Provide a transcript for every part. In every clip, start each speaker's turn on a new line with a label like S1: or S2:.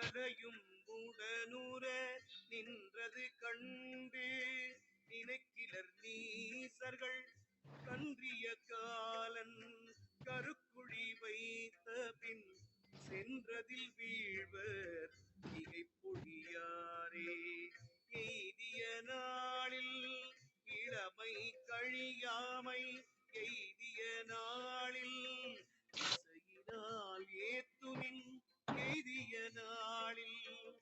S1: கரையும் உடனுற நின்றது கண்டு நினைக்கிலர் நீசர்கள் கன்றிய காலன் கருக்குழி வைத்த பின் சென்றதில் வீழ்வர் மிகை எய்திய நாளில் இளமை கழியாமை எய்திய நாளில் இசையினால் ஏத்துமின் எய்திய நாளில்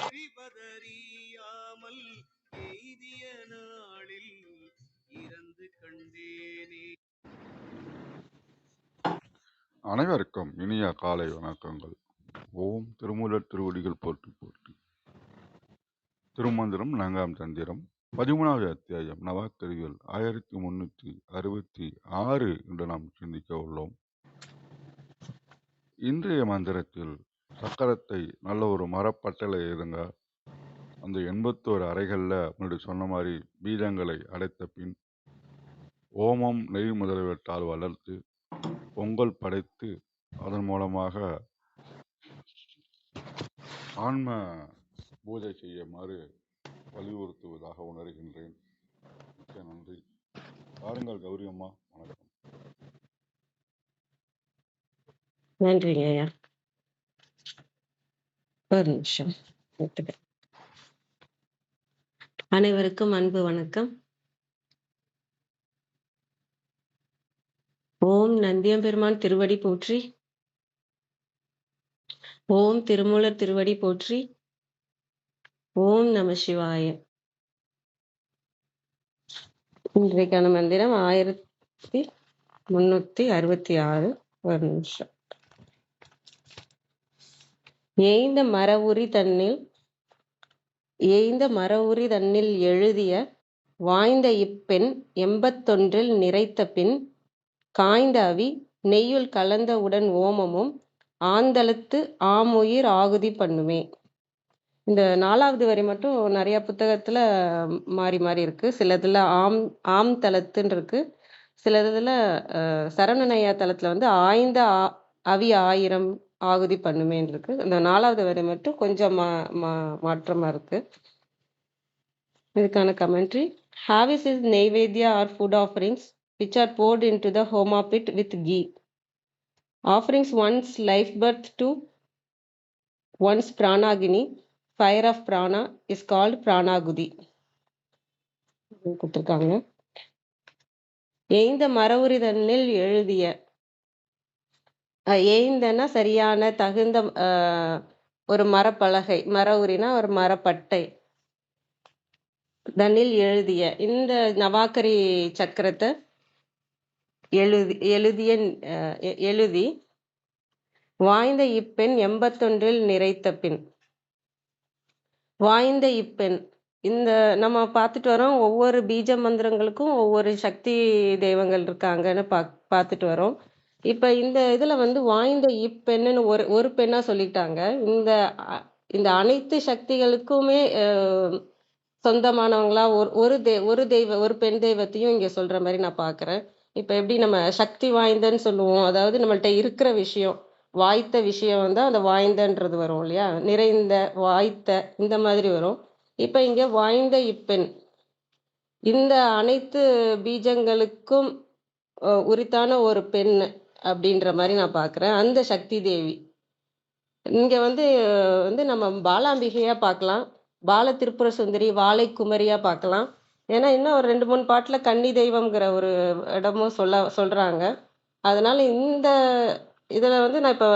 S1: எரிவதறியாமல் எய்திய நாளில் இறந்து கண்டேனே.
S2: அனைவருக்கும் இனிய காலை வணக்கங்கள். ஓம் திருமூலர் திருவடிகள் போட்டு போட்டு திருமந்திரம் நான்காம் தந்திரம் பதிமூணாவது அத்தியாயம் நவாக்கரிகள் ஆயிரத்தி முன்னூற்றி அறுபத்தி ஆறு என்று நாம் சிந்திக்க உள்ளோம். இன்றைய மந்திரத்தில் சக்கரத்தை நல்ல ஒரு மரப்பட்டலை இருங்க அந்த எண்பத்தோரு அறைகளில் முன்னாடி சொன்ன மாதிரி பீஜங்களை அடைத்த பின் ஓமம் நெய் முதலியவற்றால் வளர்த்து பொங்கல் படைத்து அதன் மூலமாக ஆன்ம பூஜை செய்யுமாறு வலியுறுத்துவதாக உணர்கின்றேன். மிக்க நன்றி. பாருங்கள் கௌரி அம்மா வணக்கம்.
S3: நன்றிங்க ஐயா. ஒரு நிமிஷம் அனைவருக்கும் அன்பு வணக்கம். ஓம் நந்தியம்பெருமான் திருவடி போற்றி. ஓம் திருமூலர் திருவடி போற்றி. ஓம் நம சிவாய. இன்றைக்கான மந்திரம் ஆயிரத்தி முன்னூத்தி அறுபத்தி ஆறு ஒரு நிமிஷம். ஏய்ந்த மரவுரி தன்னில் ஏய்ந்த மரவுரி தன்னில் எழுதிய வாய்ந்த இப்பெண் எண்பத்தொன்றில் நிறைத்த பின் காய்ந்த அவி நெய்யுள் கலந்த உடன் ஓமமும் ஆந்தளத்து ஆமுயிர் ஆகுதி பண்ணுமே. இந்த நாலாவது வரி மட்டும் நிறைய புத்தகத்துல மாறி மாறி இருக்கு. சிலதுல ஆம் ஆம் தளத்துன்னு இருக்கு சிலதுல அஹ், சரவணனையா தளத்துல வந்து ஆய்ந்த ஆ- அவி ஆயிரம் ஆகுதி பண்ணுமேன்னு இருக்கு இந்த நாலாவது வரை மட்டும் கொஞ்சம் மா மா மாற்றமாக இருக்கு இதுக்கான commentary havis is naivedya are food offerings which are poured in to the homa pit with ghee offerings one's life breath to one's pranagni fire of prana is called pranahuti கொடுத்துருக்காங்க எய்ந்த மரவுரி தன்னில் எழுதிய ஏய்ந்தன்னா சரியான தகுந்த ஒரு மரப்பலகை மர உரினா ஒரு மரப்பட்டை. தன்னில் எழுதிய இந்த நவாக்கரி சக்கரத்தை எழுதி எழுதிய எ- எழுதி வாய்ந்த இப்பெண் எண்பத்தொன்றில் நிறைத்த பின் வாய்ந்த இப்பெண் இந்த நம்ம பார்த்துட்டு வரோம் ஒவ்வொரு பீஜ மந்திரங்களுக்கும் ஒவ்வொரு சக்தி தெய்வங்கள் இருக்காங்கன்னு பா பார்த்துட்டு வரோம். இப்ப இந்த இதுல வந்து வாய்ந்த இப்பெண்ணுன்னு ஒரு ஒரு பெண்ணா சொல்லிட்டாங்க. இந்த அ- இந்த அனைத்து சக்திகளுக்குமே அஹ், சொந்தமானவங்களா ஒரு ஒரு தெ ஒரு தெய்வ ஒரு பெண் தெய்வத்தையும் இங்க சொல்ற மாதிரி நான் பாக்குறேன். இப்ப எப்படி நம்ம சக்தி வாய்ந்தன்னு சொல்லுவோம். அதாவது நம்மள்ட்ட இருக்கிற விஷயம் வாய்த்த விஷயம் வந்து அந்த வாய்ந்தன்றது வரும் இல்லையா? நிறைந்த வாய்த்த இந்த மாதிரி வரும். இப்ப இங்க வாய்ந்த இப்பெண். இந்த அனைத்து பீஜங்களுக்கும் அஹ், உரித்தான ஒரு பெண். அப்படின்ற மாதிரி நான் பார்க்குறேன். அந்த சக்தி தேவி. இங்கே வந்து வந்து நம்ம பாலாம்பிகையாக பார்க்கலாம். பால திருப்புர சுந்தரி வாழை குமரியாக பார்க்கலாம். ஏன்னா இன்னும் ஒரு ரெண்டு மூணு பாட்டில் கன்னி தெய்வம்ங்கிற ஒரு இடமும் சொல்ல சொல்கிறாங்க அதனால் இந்த இதில் வந்து நான் இப்போ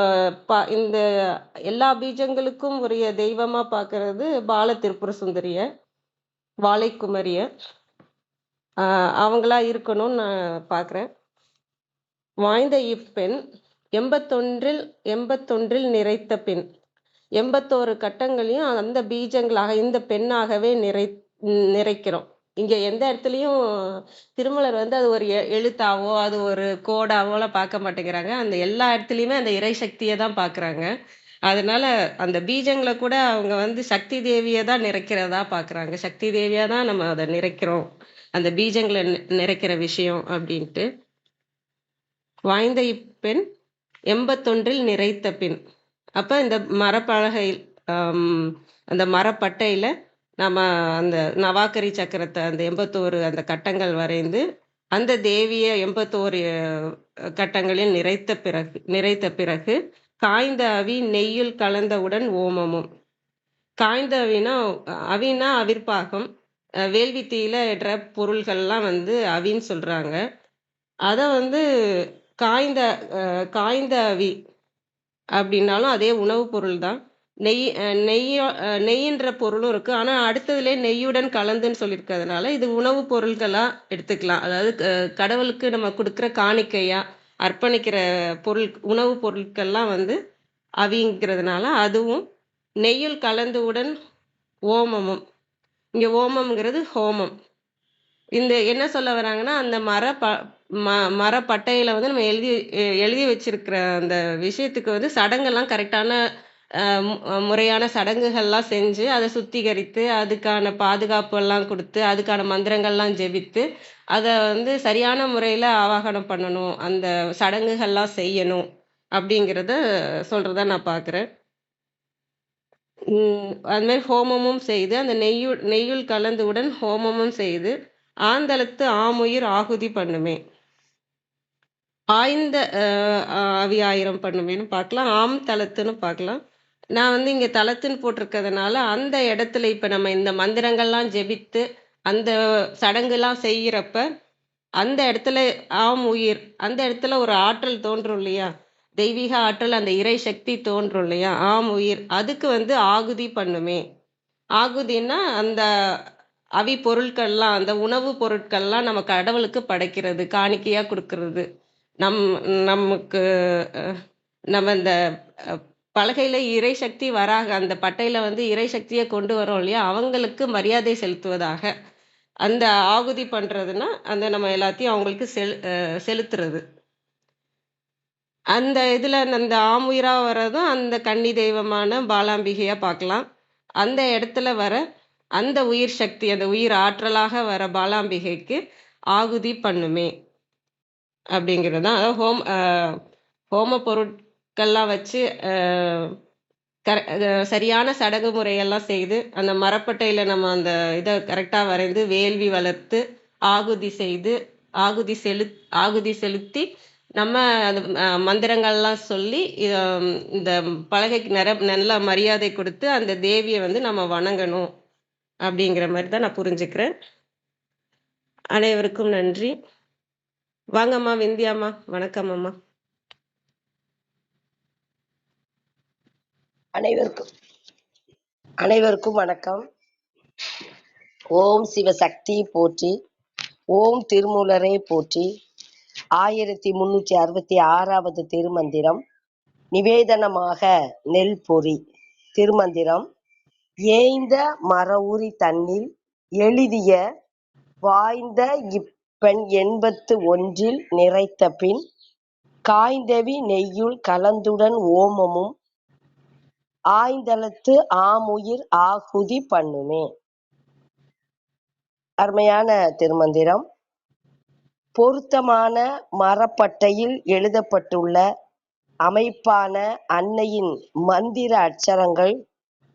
S3: பா இந்த எல்லா பீஜங்களுக்கும் உரிய தெய்வமாக பார்க்குறது பால திருப்புர சுந்தரிய வாழைக்குமரிய ஆஹ் அவங்களா இருக்கணும்னு நான் பார்க்குறேன். வாய்ந்த இப்பெண் எண்பத்தொன்றில் எண்பத்தொன்றில் நிறைத்த பெண். எண்பத்தோரு கட்டங்களையும் அந்த பீஜங்களாக இந்த பெண்ணாகவே நிறை நிறைக்கிறோம். இங்கே எந்த இடத்துலையும் திருமலர் வந்து அது ஒரு எ- எழுத்தாவோ அது ஒரு கோடாவோலாம் பார்க்க மாட்டேங்கிறாங்க. அந்த எல்லா இடத்துலையுமே அந்த இறை சக்தியை தான் பார்க்குறாங்க. அதனால அந்த பீஜங்களை கூட அவங்க வந்து சக்தி தேவியை தான் நிறைக்கிறதா பார்க்குறாங்க. சக்தி தேவியாக தான் நம்ம அதை நிறைக்கிறோம். அந்த பீஜங்களை நிறைக்கிற விஷயம் அப்படின்ட்டு. வாய்ந்த இப்பெண் எண்பத்தொன்றில் நிறைத்த பின். அப்போ இந்த மரப்பலகை அந்த மரப்பட்டையில் நம்ம அந்த நவாக்கரி சக்கரத்தை அந்த எண்பத்தோரு அந்த கட்டங்கள் வரைந்து அந்த தேவியை எண்பத்தோரு கட்டங்களில் நிறைத்த பிறகு நிறைத்த பிறகு காய்ந்த அவி நெய்யில் கலந்தவுடன் ஓமமும். காய்ந்த அவினா அவினா அவிர்ப்பாகம். அஹ், வேள்வித்தீயில பொருள்கள்லாம் வந்து அவின்னு சொல்கிறாங்க அதை வந்து காய்ந்த காய்ந்த அவி அப்படின்னாலும் அதே உணவுப் பொருள் தான். நெய் நெய்யோ நெய் நெய்யின்ற பொருளும் இருக்குது ஆனால் அடுத்ததுலே நெய்யுடன் கலந்துன்னு சொல்லியிருக்கிறதுனால இது உணவுப் பொருள்களாக எடுத்துக்கலாம். அதாவது கடவுளுக்கு நம்ம கொடுக்குற காணிக்கையாக அர்ப்பணிக்கிற பொருள் உணவுப் பொருட்கள்லாம் வந்து அவிங்கிறதுனால அதுவும் நெய்யில் கலந்துவுடன் ஓமமும். இங்கே ஓமம்ங்கிறது ஹோமம். இந்த என்ன சொல்ல வராங்கன்னா அந்த மர ப ம மரப்பட்டையில் வந்து நம்ம எழுதி எழுதி வச்சிருக்கிற அந்த விஷயத்துக்கு வந்து சடங்கெல்லாம் கரெக்டான முறையான சடங்குகள்லாம் செஞ்சு அதை சுத்திகரித்து அதுக்கான பாதுகாப்பெல்லாம் கொடுத்து அதுக்கான மந்திரங்கள்லாம் ஜெபித்து அதை வந்து சரியான முறையில் ஆவாகனம் பண்ணணும் அந்த சடங்குகள்லாம் செய்யணும் அப்படிங்கிறத சொல்கிறத நான் பார்க்குறேன் அதுமாதிரி ஹோமமும் செய்து அந்த நெய்யுள் நெய்யுள் கலந்துவுடன் ஹோமமும் செய்து ஆந்தளத்து ஆமுயிர் ஆகுதி பண்ணுமே. ஆய்ந்த அவியாயிரம் ஆயிரம் பண்ணுமேன்னு பார்க்கலாம். ஆம் தலத்துன்னு பார்க்கலாம். நான் வந்து இங்கே தளத்துன்னு போட்டிருக்கிறதுனால அந்த இடத்துல இப்போ நம்ம இந்த மந்திரங்கள்லாம் ஜெபித்து அந்த சடங்குலாம் செய்கிறப்ப அந்த இடத்துல ஆம் உயிர் அந்த இடத்துல ஒரு ஆற்றல் தோன்றும் இல்லையா? தெய்வீக ஆற்றல் அந்த இறை சக்தி தோன்றும் இல்லையா? ஆம் உயிர் அதுக்கு வந்து ஆகுதி பண்ணுமே. ஆகுதின்னா அந்த அவி பொருட்கள்லாம் அந்த உணவு பொருட்கள்லாம் நம்ம கடவுளுக்கு படைக்கிறது காணிக்கையாக கொடுக்கறது. நம் நமக்கு நம்ம இந்த பலகையில் இறை சக்தி வராக அந்த பட்டையில் வந்து இறை சக்தியை கொண்டு வரோம் இல்லையா? அவங்களுக்கு மரியாதை செலுத்துவதாக. அந்த ஆகுதி பண்ணுறதுன்னா அந்த நம்ம எல்லாத்தையும் அவங்களுக்கு செலு செலுத்துறது. அந்த இதில் அந்த ஆமுயிராக வர்றதும் அந்த கன்னி தெய்வமான பாலாம்பிகையாக பார்க்கலாம். அந்த இடத்துல வர அந்த உயிர் சக்தி அந்த உயிர் ஆற்றலாக வர பாலாம்பிகைக்கு ஆகுதி பண்ணுமே. அப்படிங்கிறது தான் அதாவது ஹோம் ஹோம பொருட்கள்லாம் வச்சு கர சரியான சடங்கு முறையெல்லாம் செய்து அந்த மரப்பட்டையில் நம்ம அந்த இதை கரெக்டாக வரைந்து வேள்வி வளர்த்து ஆகுதி செய்து ஆகுதி செலு ஆகுதி செலுத்தி நம்ம அந்த மந்திரங்கள்லாம் சொல்லி இந்த பலகைக்கு நிற நல்ல மரியாதை கொடுத்து அந்த தேவியை வந்து நம்ம வணங்கணும். அப்படிங்கிற மாதிரி தான் நான் புரிஞ்சுக்கிறேன். அனைவருக்கும் நன்றி. வாங்கம்மா விந்தியாம்மா. வணக்கம் அம்மா.
S4: அனைவருக்கும் அனைவருக்கும் வணக்கம். ஓம் சிவசக்தி போற்றி ஓம் திருமூலரே போற்றி. ஆயிரத்தி முன்னூற்றி அறுபத்தி ஆறாவது திருமந்திரம் நிவேதனமாக நெல் பொறி திருமந்திரம். ஏய்ந்த மரவுரி தன்னில் எழுதிய வாய்ந்த இப்பெண் எண்பத்து ஒன்றில் நிறைத்த பின் காய்ந்தவி நெய்யுள் கலந்துடன் ஓமமும் ஆய்ந்தளத்து ஆமுயிர் ஆகுதி பண்ணுமே. அருமையான திருமந்திரம். பொருத்தமான மரப்பட்டையில் எழுதப்பட்டுள்ள அமைப்பான அன்னையின் மந்திர அட்சரங்கள்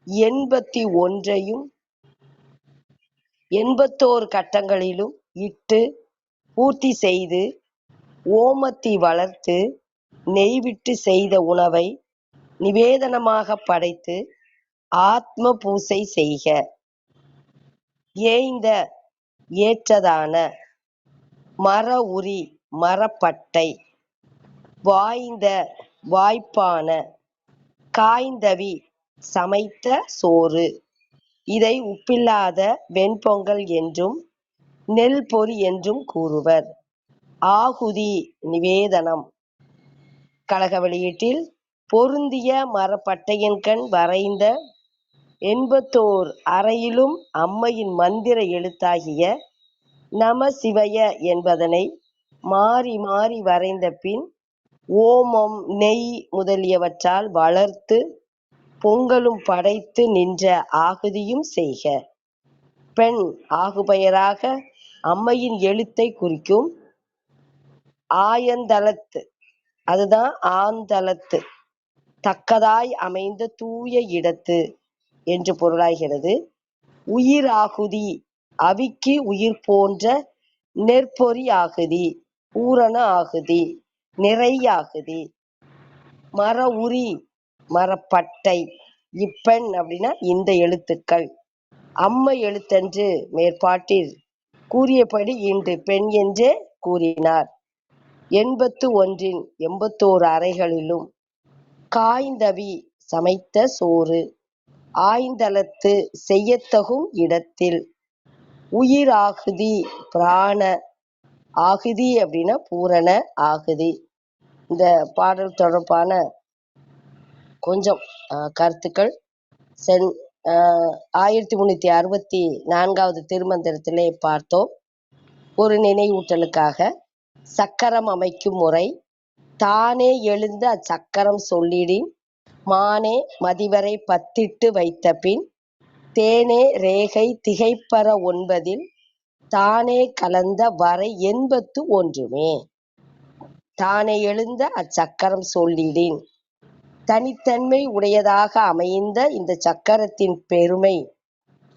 S4: எண்பத்தி ஒன்றையும் எண்பத்தோரு கட்டங்களிலும் இட்டு பூர்த்தி செய்து ஓமத்தி வளர்த்து நெய்விட்டு செய்த உணவை நிவேதனமாக படைத்து ஆத்ம பூசை செய்க. ஏய்ந்த ஏற்றதான மர உரி மரப்பட்டை வாய்ந்த வாய்ப்பான காய்ந்தவி சமைத்த சோறு. இதை உப்பில்லாத வெண்பொங்கல் என்றும் நெல் பொரி என்றும் கூறுவர். ஆகுதி நிவேதனம். கழக வெளியீட்டில் பொருந்திய மரப்பட்டையின் கண் வரைந்த எண்பத்தோர் அறையிலும் அம்மையின் மந்திர எழுத்தாகிய நம சிவய என்பதனை மாறி மாறி வரைந்த பின் ஓமம் நெய் முதலியவற்றால் வளர்த்து பொங்கலும் படைத்து நின்ற ஆகுதியும் செய்க. பெண் ஆகுபெயராக அம்மையின் எழுத்தை குறிக்கும் ஆயந்தளத்து அதுதான் ஆந்தளத்து தக்கதாய் அமைந்த தூய இடத்து என்று பொருளாகிறது. உயிராகுதி அவிக்கு உயிர் போன்ற நெற்பொறி ஆகுதி பூரண ஆகுதி நிறையாகுதி மர உரி மரப்பட்டை. இப்பெண் அப்படின்னா இந்த எழுத்துக்கள். அம்மை எழுத்தன்று மேற்பாட்டில் கூறியபடி இன்று பெண் என்றே கூறினார். எண்பத்து ஒன்றின் எண்பத்தோரு அறைகளிலும் காய்ந்தவி சமைத்த சோறு. ஆய்ந்தலத்து செய்யத்தகும் இடத்தில் உயிர் ஆகுதி பிராண ஆகுதி அப்படின்னா பூரண ஆகுதி. இந்த பாடல் தொடர்பான கொஞ்சம் கருத்துக்கள். சென் ஆயிரத்தி முன்னூத்தி அறுபத்தி நான்காவது திருமந்திரத்திலே பார்த்தோம். ஒரு நினைவூட்டலுக்காக சக்கரம் அமைக்கும் முறை தானே எழுந்து அச்சக்கரம் சொல்லிடின் மானே மதிவரை பத்திட்டு வைத்த பின் தேனே ரேகை திகைப்பற ஒன்பதில் தானே கலந்த வரை எண்பத்து ஒன்றுமே. தானே எழுந்த அச்சக்கரம் சொல்லிடின் தனித்தன்மை உடையதாக அமைந்த இந்த சக்கரத்தின் பெருமை.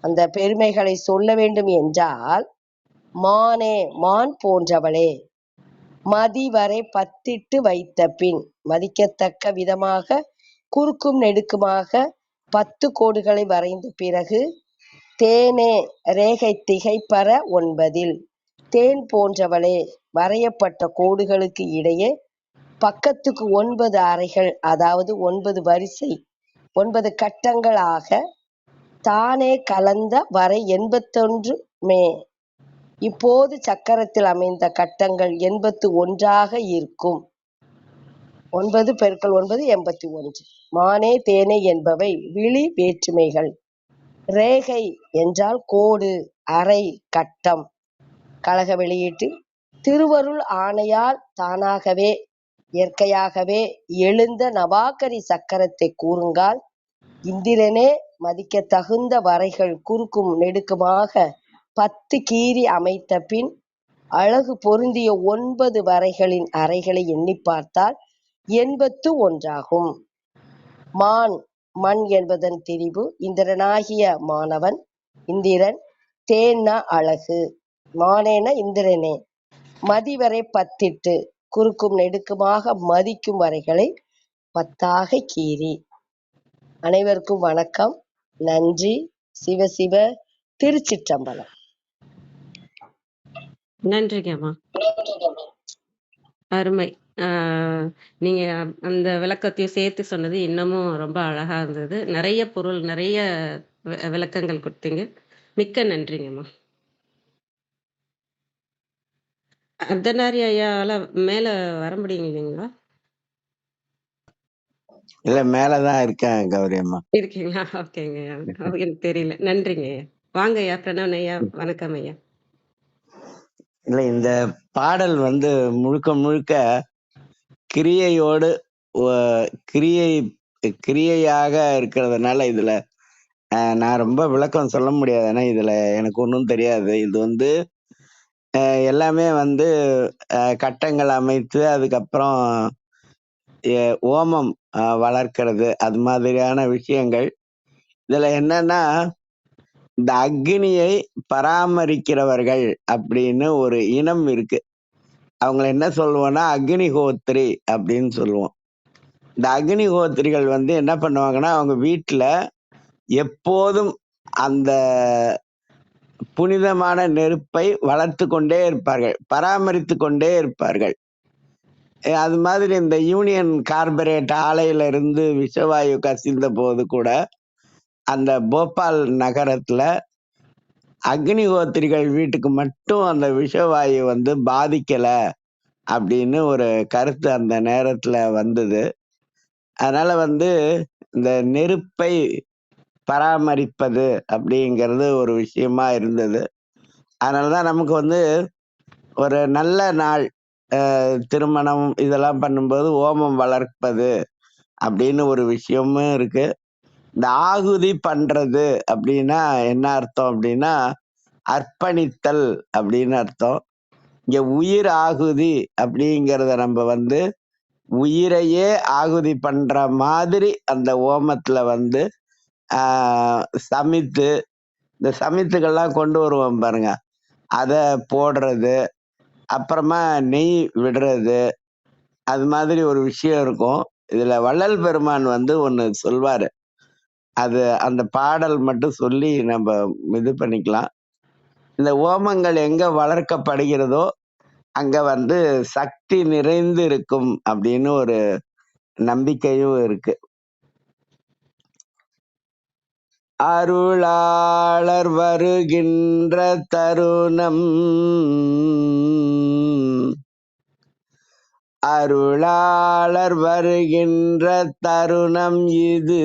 S4: அந்த பெருமைகளை சொல்ல வேண்டும் என்றால் மானே மான் போன்றவளே மதி வரை பத்திட்டு வைத்த பின் மதிக்கத்தக்க விதமாக குறுக்கும் நெடுக்குமாக பத்து கோடுகளை வரைந்த பிறகு தேனே ரேகை திகைப்பற ஒன்பதில் தேன் போன்றவளே வரையப்பட்ட கோடுகளுக்கு இடையே பக்கத்துக்கு ஒன்பது அறைகள் அதாவது ஒன்பது வரிசை ஒன்பது கட்டங்களாக தானே கலந்த வரை எண்பத்தொன்று மே. இப்போது சக்கரத்தில் அமைந்த கட்டங்கள் எண்பத்து ஒன்றாக இருக்கும். ஒன்பது பெருக்கல் ஒன்பது எண்பத்தி ஒன்று. மானே தேனே என்பவை விழி வேற்றுமைகள். ரேகை என்றால் கோடு அறை கட்டம். கழக வெளியீட்டு திருவருள் ஆணையால் தானாகவே இயற்கையாகவே எழுந்த நவாகரி சக்கரத்தை கூறுங்கால் இந்திரனே மதிக்க தகுந்த வரைகள் குறுக்கும் நெடுக்குமாக பத்து கீறி அமைத்த பின் அழகு பொருந்திய ஒன்பது வரைகளின் அறைகளை எண்ணி பார்த்தால் எண்பத்து ஒன்றாகும். மான் மண் என்பதன் திரிபு இந்திரனாகிய மாணவன் இந்திரன் தேன்னா அழகு. மானேன இந்திரனே. மதிவரை பத்திட்டு குறுக்கும் நெடுக்குமாக மதிக்கும் வரைகளை பத்தாக கீறி. அனைவருக்கும் வணக்கம். நன்றி. சிவசிவ திருச்சிற்றம்பலம்.
S3: நன்றிங்கம்மா அருமை. ஆஹ் நீங்க அந்த விளக்கத்தையும் சேர்த்து சொன்னது இன்னமும் ரொம்ப அழகா இருந்தது. நிறைய பொருள் நிறைய விளக்கங்கள் கொடுத்தீங்க. மிக்க நன்றிங்கம்மா அர்த்தநாரி ஐயாவால மேல வர முடியும் இல்லைங்களா?
S5: இல்ல மேலதான் இருக்கேன் கௌரி அம்மா.
S3: இருக்கீங்களா? ஓகேங்க. ஐயா எனக்கு தெரியல. நன்றிங்க ஐயா. வாங்க ஐயா பிரணவன் ஐயா வணக்கம் ஐயா.
S5: இல்ல இந்த பாடல் வந்து முழுக்க முழுக்க கிரியையோடு கிரியை கிரியையாக இருக்கிறதுனால இதுல நான் ரொம்ப விளக்கம் சொல்ல முடியாது. ஏன்னா இதுல எனக்கு ஒன்றும் தெரியாது. இது வந்து எல்லாமே வந்து கட்டங்கள் அமைத்து அதுக்கப்புறம் எ- ஓமம் அஹ், வளர்க்கிறது அது மாதிரியான விஷயங்கள். இதில் என்னன்னா இந்த அக்னியை பராமரிக்கிறவர்கள் அப்படின்னு ஒரு இனம் இருக்கு. அவங்கள என்ன சொல்லுவோம்னா அக்னிஹோத்ரி அப்படின்னு சொல்லுவோம். இந்த அக்னிஹோத்திரிகள் வந்து என்ன பண்ணுவாங்கன்னா அவங்க வீட்டில் எப்போதும் அந்த புனிதமான நெருப்பை வளர்த்து கொண்டே இருப்பார்கள் பராமரித்து கொண்டே இருப்பார்கள். அது மாதிரி இந்த யூனியன் கார்பரேட் ஆலையில இருந்து விஷவாயு கசிந்த போது கூட அந்த போபால் நகரத்துல அக்னிஹோத்திரிகள் வீட்டுக்கு மட்டும் அந்த விஷவாயு வந்து பாதிக்கல அப்படின்னு ஒரு கருத்து அந்த நேரத்துல வந்தது. அதனால வந்து இந்த நெருப்பை பராமரிப்பது அப்படிங்கிறது ஒரு விஷயமா இருந்தது. அதனாலதான் நமக்கு வந்து ஒரு நல்ல நாள் திருமணம் இதெல்லாம் பண்ணும்போது ஓமம் வளர்ப்பது அப்படின்னு ஒரு விஷயமும் இருக்கு. இந்த ஆகுதி பண்றது அப்படின்னா என்ன அர்த்தம் அப்படின்னா அர்ப்பணித்தல் அப்படின்னு அர்த்தம். இங்க உயிர் ஆகுதி அப்படிங்கிறத நம்ம வந்து உயிரையே ஆகுதி பண்ற மாதிரி அந்த ஓமத்துல வந்து சமித்து இந்த சமித்துக்கெல்லாம் கொண்டு வருவோம் பாருங்க. அதை போடுறது அப்புறமா நெய் விடுறது அது மாதிரி ஒரு விஷயம் இருக்கும். இதில் வள்ளல் பெருமான் வந்து ஒன்று சொல்வார். அது அந்த பாடல் மட்டும் சொல்லி நம்ம இது பண்ணிக்கலாம். இந்த ஓமங்கள் எங்கே வளர்க்கப்படுகிறதோ அங்கே வந்து சக்தி நிறைந்து இருக்கும் அப்படின்னு ஒரு நம்பிக்கையும் இருக்குது அருளாளர் வருகின்ற தருணம். அருளாளர் வருகின்ற தருணம் இது.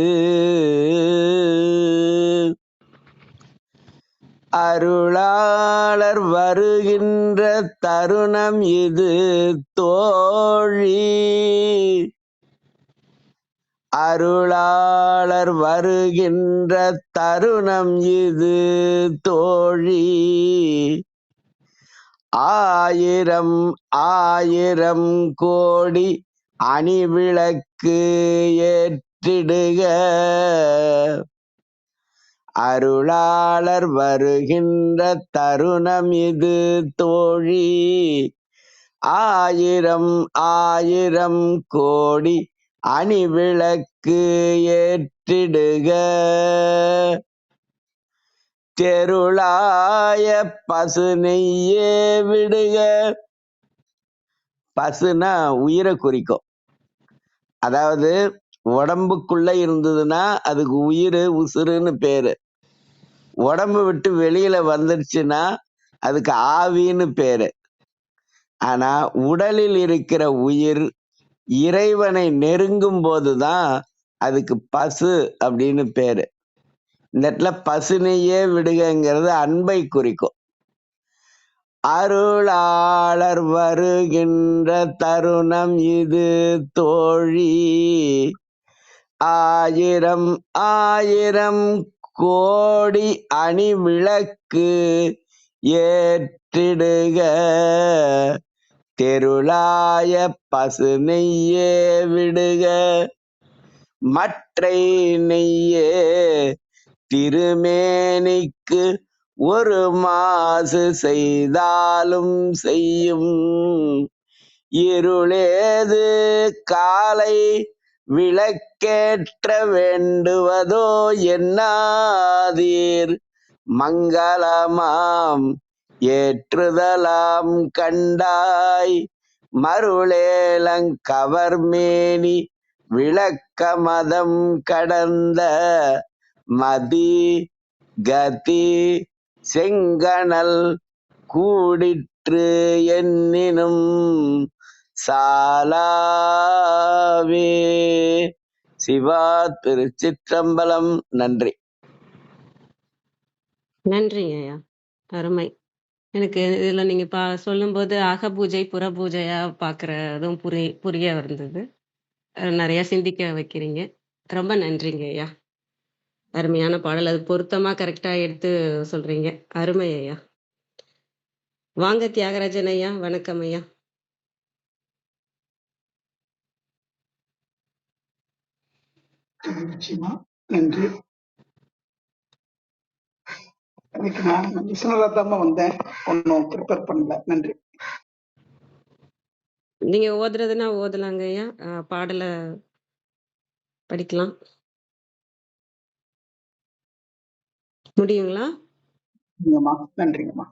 S5: அருளாளர் வருகின்ற தருணம் இது. தோழி அருளாளர் வருகின்ற தருணம் இது தோழி. ஆயிரம் ஆயிரம் கோடி அணிவிளக்கு ஏற்றிடுக. அருளாளர் வருகின்ற தருணம் இது தோழி. ஆயிரம் ஆயிரம் கோடி அணி விளக்கு ஏற்றிடுக. தெருளாய பசு நெய்யே விடுக. பசுனா உயிரை குறிக்கும். அதாவது உடம்புக்குள்ள இருந்ததுன்னா அதுக்கு உயிர் உசுருன்னு பேரு. உடம்பு விட்டு வெளியில வந்துருச்சுன்னா அதுக்கு ஆவின்னு பேரு. ஆனா உடலில் இருக்கிற உயிர் இறைவனை நெருங்கும் போதுதான் அதுக்கு பசு அப்படின்னு பேரு. இந்த இடத்துல பசுனையே விடுகங்கிறது அன்பை குறிக்கும். அருளாளர் வருகின்ற தருணம் இது தோழி. ஆயிரம் ஆயிரம் கோடி அணி விளக்கு ஏற்றிடுக. தெருளாய பசு விடுக. மற்றை நெய்யே திருமேனிக்கு ஒரு மாசு செய்தாலும் செய்யும். இருளேது காலை விளக்கேற்ற வேண்டுவதோ என்னாதீர். மங்களமாம் ஏற்றுதலாம் கண்டாய். மருளேலங்கவர்மேனி விளக்க மதம் கடந்த மதி கதி செங்கணல் கூடிற்று என்னினும் சாலாவே. சிவா திருச்சிற்றம்பலம். நன்றி.
S3: நன்றிங்க ஐயா அருமை. எனக்கு இதுல நீங்க பா சொல்லும்போது அக பூஜை புற பூஜையா பாக்குறதும் புரிய புரிய வந்தது. நிறையா நிறைய சிந்திக்க வைக்கிறீங்க. ரொம்ப நன்றிங்க ஐயா. அருமையான பாடல். அது பொருத்தமா கரெக்டா எடுத்து சொல்றீங்க. அருமை ஐயா. வாங்க தியாகராஜன் ஐயா. வணக்கம் ஐயா.
S6: நன்றி. இன்னைக்கு நான் லிசனரா தான் வந்தேன். ஒன்றும் ப்ரிப்பேர் பண்ணல. நன்றி.
S3: நீங்க ஓதுறதுன்னா ஓதலாங்க ஐயா. பாடலை படிக்கலாம். முடியுங்களா?
S6: நன்றிங்கம்மா.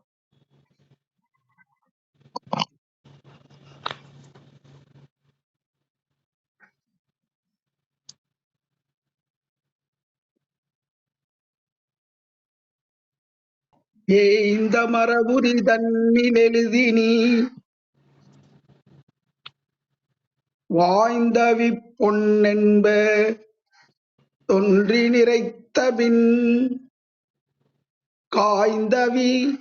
S6: ஏ இந்த மரபுரி தன்னில் எழுதி நீ. வாய்ந்தவி பொன்னென்ப தொன்றி நிறைத்த பின் காய்ந்தவி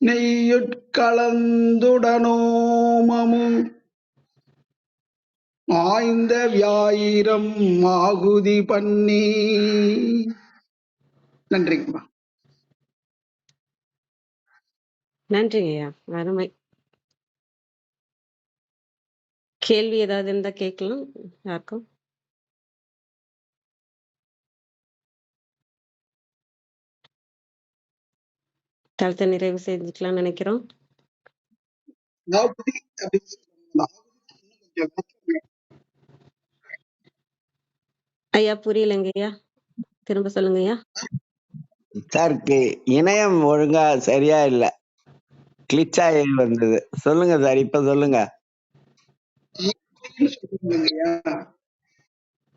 S6: நெய்யுட்கலந்துடனோமமு மாய்ந்த வியாயிரம் ஆகுதி பண்ணி நன்றிங்கம்மா.
S3: நன்றி ஐயா அருமை. கேள்வி ஏதாவது இருந்தா கேட்கலாம் யாருக்கும்? தளத்தை நிறைவு செஞ்சுக்கலாம்னு நினைக்கிறோம்.
S6: அதாவது அப்படி- அதாவது கொஞ்சம் மேற்கொண்டு
S3: ஐயா புரியலங்கய்யா. திரும்ப சொல்லுங்கய்யா.
S5: சார் இணையம் ஒழுங்கா சரியா இல்ல கிளிச் ஆகி வந்தது. சொல்லுங்க சார் இப்ப சொல்லுங்க?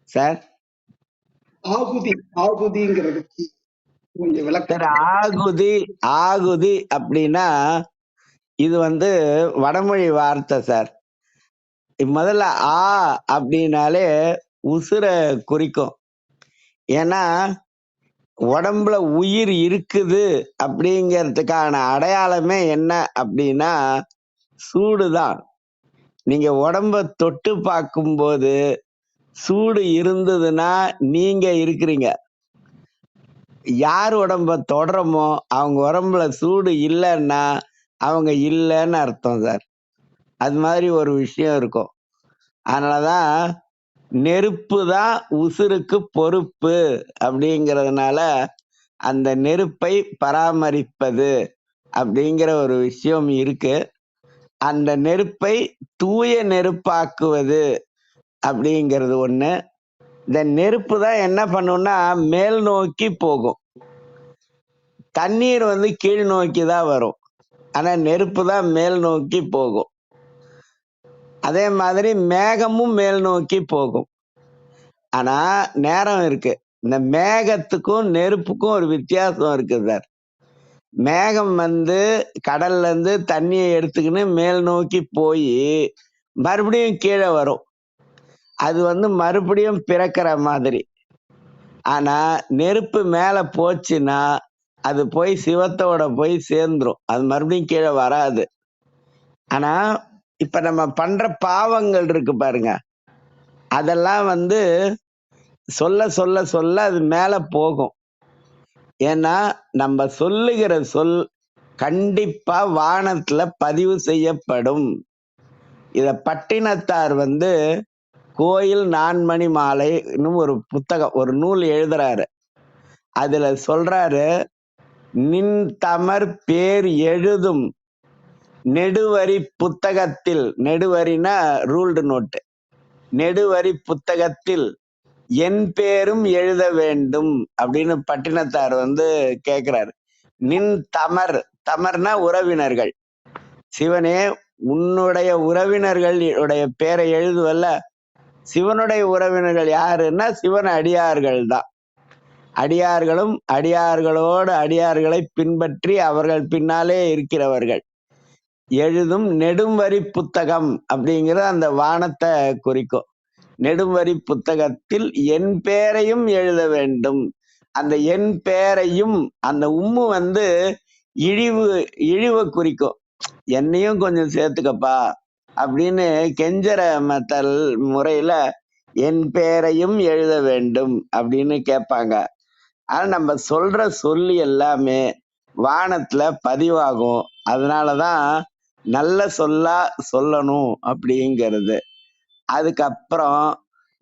S5: சார்
S6: ஆகுதி ஆகுதிங்கிறதுக்கு கொஞ்சம் விளக்கம்.
S5: சார் ஆகுதி ஆகுதி அப்படின்னா இது வந்து வடமொழி வார்த்தை சார் முதல்ல ஆ அப்படின்னாலே உசுர குறிக்கும். ஏன்னா உடம்புல உயிர் இருக்குது அப்படிங்கிறதுக்கான அடையாளமே என்ன அப்படின்னா சூடுதான். நீங்க உடம்ப தொட்டு பார்க்கும்போது சூடு இருந்ததுன்னா நீங்க இருக்கிறீங்க. யார் உடம்ப தொடரமோ அவங்க உடம்புல சூடு இல்லைன்னா அவங்க இல்லைன்னு அர்த்தம் சார். அது மாதிரி ஒரு விஷயம் இருக்கும். அதனாலதான் நெருப்பு தான் உசுருக்கு பொறுப்பு அப்படிங்கிறதுனால அந்த நெருப்பை பராமரிப்பது அப்படிங்கிற ஒரு விஷயம் இருக்கு. அந்த நெருப்பை தூய நெருப்பாக்குவது அப்படிங்கிறது ஒண்ணு. இந்த நெருப்பு தான் என்ன பண்ணுன்னா மேல் நோக்கி போகும். தண்ணீர் வந்து கீழ் நோக்கி தான் வரும். ஆனா நெருப்பு தான் மேல் நோக்கி போகும். அதே மாதிரி மேகமும் மேல் நோக்கி போகும். ஆனா நேரம் இருக்கு. இந்த மேகத்துக்கும் நெருப்புக்கும் ஒரு வித்தியாசம் இருக்கு சார். மேகம் வந்து கடல்ல இருந்து தண்ணியை எடுத்துக்கின்னு மேல் நோக்கி போய் மறுபடியும் கீழே வரும். அது வந்து மறுபடியும் பிறக்கிற மாதிரி. ஆனா நெருப்பு மேல போச்சுன்னா அது போய் சிவத்தோட போய் சேர்ந்துரும். அது மறுபடியும் கீழே வராது. ஆனா இப்ப நம்ம பண்ற பாவங்கள் இருக்கு பாருங்க. அதெல்லாம் வந்து சொல்ல சொல்ல சொல்ல அது மேல போகும். ஏன்னா நம்ம சொல்லுகிற சொல் கண்டிப்பா வானத்துல பதிவு செய்யப்படும். இத பட்டினத்தார் வந்து கோயில் நான்மணி மாலைன்னு ஒரு புத்தகம் ஒரு நூல் எழுதுறாரு. அதுல சொல்றாரு நின் தமர் பேர் எழுதும் நெடுவரி புத்தகத்தில் நெடுவரினா ரூல்டு நோட்டு நெடுவரி புத்தகத்தில் என் பேரும் எழுத வேண்டும் அப்படின்னு பட்டினத்தார் வந்து கேக்குறாரு. நின் தமர் தமர்னா உறவினர்கள். சிவனே உன்னுடைய உறவினர்கள் உடைய பேரை எழுதுவல்ல. சிவனுடைய உறவினர்கள் யாருன்னா சிவன் அடியார்கள் தான் அடியார்களும் அடியார்களோடு அடியார்களை பின்பற்றி அவர்கள் பின்னாலே இருக்கிறவர்கள். எழுதும் நெடும்வரி புத்தகம் அப்படிங்கிற அந்த வானத்தை குறிக்கும். நெடும்வரி புத்தகத்தில் என் பேரையும் எழுத வேண்டும். அந்த என் பேரையும் அந்த உம்மு வந்து இழிவு இழிவை குறிக்கும். என்னையும் கொஞ்சம் சேர்த்துக்கப்பா அப்படின்னு கெஞ்சர மத்தல் முறையில என் பேரையும் எழுத வேண்டும் அப்படின்னு கேட்பாங்க. ஆனா நம்ம சொல்ற சொல்லி எல்லாமே வானத்துல பதிவாகும். அதனாலதான் நல்ல சொல்லா சொல்லணும் அப்படிங்கிறது. அதுக்கப்புறம்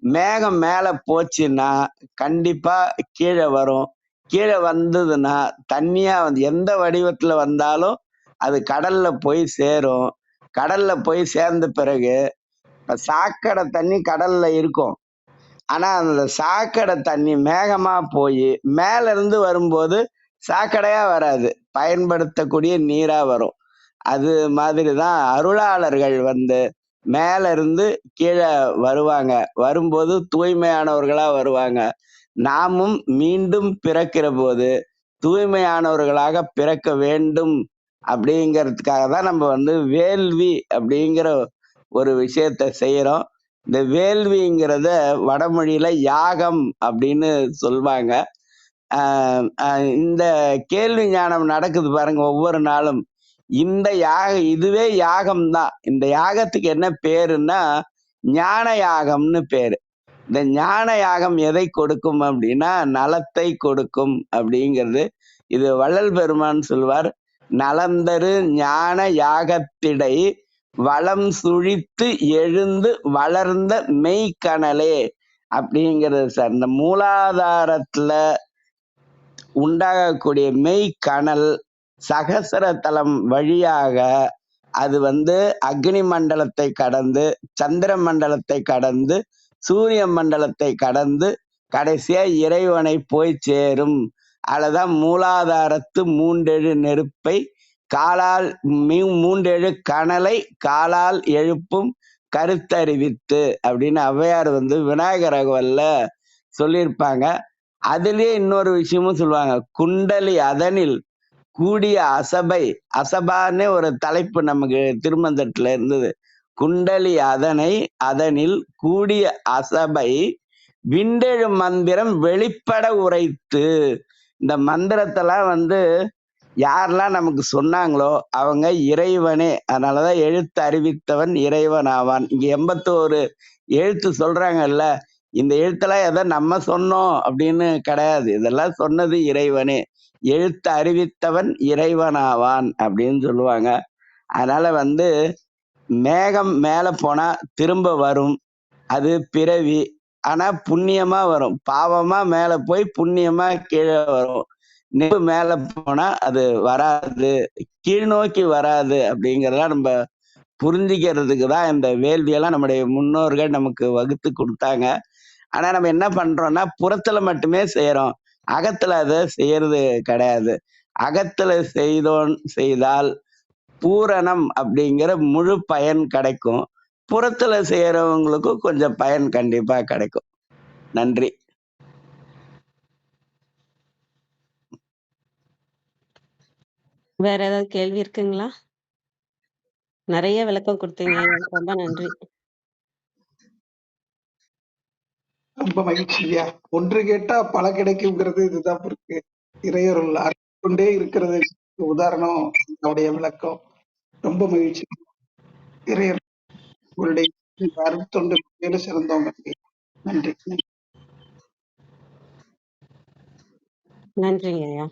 S5: மேகம் மேலே போச்சுன்னா கண்டிப்பாக கீழே வரும். கீழே வந்ததுன்னா தண்ணியாக வந்து எந்த வடிவத்தில் வந்தாலும் அது கடலில் போய் சேரும். கடலில் போய் சேர்ந்த பிறகு இப்போ சாக்கடை தண்ணி கடலில் இருக்கும். ஆனால் அந்த சாக்கடை தண்ணி மேகமாக போய் மேலேருந்து வரும்போது சாக்கடையாக வராது. பயன்படுத்தக்கூடிய நீராக வரும். அது மாதிரி தான் அருளாளர்கள் வந்து மேல இருந்து கீழே வருவாங்க. வரும்போது தூய்மையானவர்களா வருவாங்க. நாமும் மீண்டும் பிறக்கிற போது தூய்மையானவர்களாக பிறக்க வேண்டும் அப்படிங்கிறதுக்காக தான் நம்ம வந்து வேள்வி அப்படிங்கிற ஒரு விஷயத்த செய்கிறோம் இந்த வேள்விங்கிறத வடமொழியில யாகம் அப்படின்னு சொல்லுவாங்க இந்த கேள்வி ஞானம் நடக்குது பாருங்க ஒவ்வொரு நாளும். இந்த யாக இதுவே யாகம் தான் இந்த யாகத்துக்கு என்ன பேருன்னா ஞான யாகம்னு பேரு. இந்த ஞான யாகம் எதை கொடுக்கும் அப்படின்னா நலத்தை கொடுக்கும் அப்படிங்கிறது. இது வள்ளல் பெருமான் சொல்வார் நலந்தரு ஞான யாகத்திடை வளம் சுழித்து எழுந்து வளர்ந்த மெய்க்கணலே அப்படிங்கிறது சார். இந்த மூலாதாரத்துல உண்டாகக்கூடிய மெய்க்கணல் சகசர தலம் வழியாக அது வந்து அக்னி மண்டலத்தை கடந்து சந்திர மண்டலத்தை கடந்து சூரிய மண்டலத்தை கடந்து கடைசியா இறைவனை போய் சேரும். அதுதான் மூலாதாரத்து மூண்டெழு நெருப்பை காலால் மீ- மூண்டெழு கனலை காலால் எழுப்பும் கருத்தறிவித்து அப்படின்னு ஔவையார் வந்து விநாயகர் அகவல்ல சொல்லியிருப்பாங்க. அதுலயே இன்னொரு விஷயமும் சொல்லுவாங்க. குண்டலி அதனில் கூடிய அசபை அசபான்னு ஒரு தலைப்பு நமக்கு திருமந்தத்துல இருந்தது. குண்டலி அதனை அதனில் கூடிய அசபை விண்டெழு மந்திரம் வெளிப்பட உரைத்து. இந்த மந்திரத்தெல்லாம் வந்து யாரெல்லாம் நமக்கு சொன்னாங்களோ அவங்க இறைவனே. அதனாலதான் எழுத்து அறிவித்தவன் இறைவன் ஆவான். இங்க எண்பத்தோரு எழுத்து சொல்றாங்கல்ல இந்த எழுத்தெல்லாம் எதை நம்ம சொன்னோம் அப்படின்னு கிடையாது. இதெல்லாம் சொன்னது இறைவனே. எழுத்து அறிவித்தவன் இறைவனாவான் அப்படின்னு சொல்லுவாங்க. அதனால வந்து மேகம் மேலே போனா திரும்ப வரும். அது பிறவி. ஆனா புண்ணியமா வரும். பாவமா மேல போய் புண்ணியமா கீழே வரும். நெருப்பு மேல போனா அது வராது. கீழ் நோக்கி வராது அப்படிங்கறதெல்லாம் நம்ம புரிஞ்சுக்கிறதுக்கு தான் இந்த வேள்வியெல்லாம் நம்முடைய முன்னோர்கள் நமக்கு வகுத்து கொடுத்தாங்க. ஆனா நம்ம என்ன பண்றோம்னா புறத்துல மட்டுமே செய்யறோம் அகத்துல அதை செய்யறது கிடையாது. அகத்துல செய்தோன் செய்தால் பூரணம் அப்படிங்கிற முழு பயன் கிடைக்கும். புறத்துல செய்யறவங்களுக்கும் கொஞ்சம் பயன் கண்டிப்பா கிடைக்கும். நன்றி.
S3: வேற ஏதாவது கேள்வி இருக்குங்களா? நிறைய விளக்கம் கொடுத்தீங்க. ரொம்ப நன்றி.
S6: ரொம்ப மகிழ்ச்சியா ஒன்று கேட்டா பல கிடைக்குங்கிறது இதுதான் இருக்கு இறையருள் கொண்டே இருக்கிறது. உதாரணம் அவருடைய விளக்கம். ரொம்ப மகிழ்ச்சி. இறையர் உங்களுடைய இந்த அருட்தொண்டு மேலும் சிறந்தவங்க நன்றி நன்றி.
S3: நன்றிங்க ஐயா.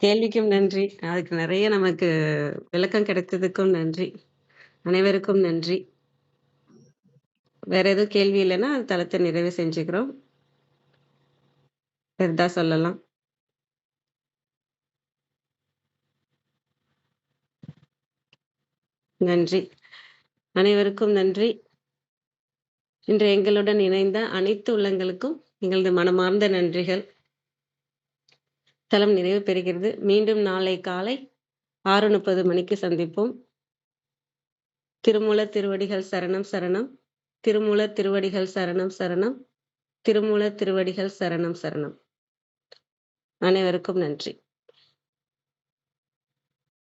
S3: கேள்விக்கும் நன்றி. அதுக்கு நிறைய நமக்கு விளக்கம் கிடைத்ததுக்கும் நன்றி. அனைவருக்கும் நன்றி. வேற எதுவும் கேள்வி இல்லைன்னா தளத்தை நிறைவு செஞ்சுக்கிறோம். இருந்தா சொல்லலாம்? நன்றி. அனைவருக்கும் நன்றி. இன்று எங்களுடன் இணைந்த அனைத்து உள்ளங்களுக்கும் எங்களது மனமார்ந்த நன்றிகள். தளம் நிறைவு பெறுகிறது. மீண்டும் நாளை காலை ஆறு முப்பது மணிக்கு சந்திப்போம். திருமூல திருவடிகள் சரணம் சரணம். திருமூல திருவடிகள் சரணம் சரணம். திருமூல திருவடிகள் சரணம் சரணம். அனைவருக்கும் நன்றி.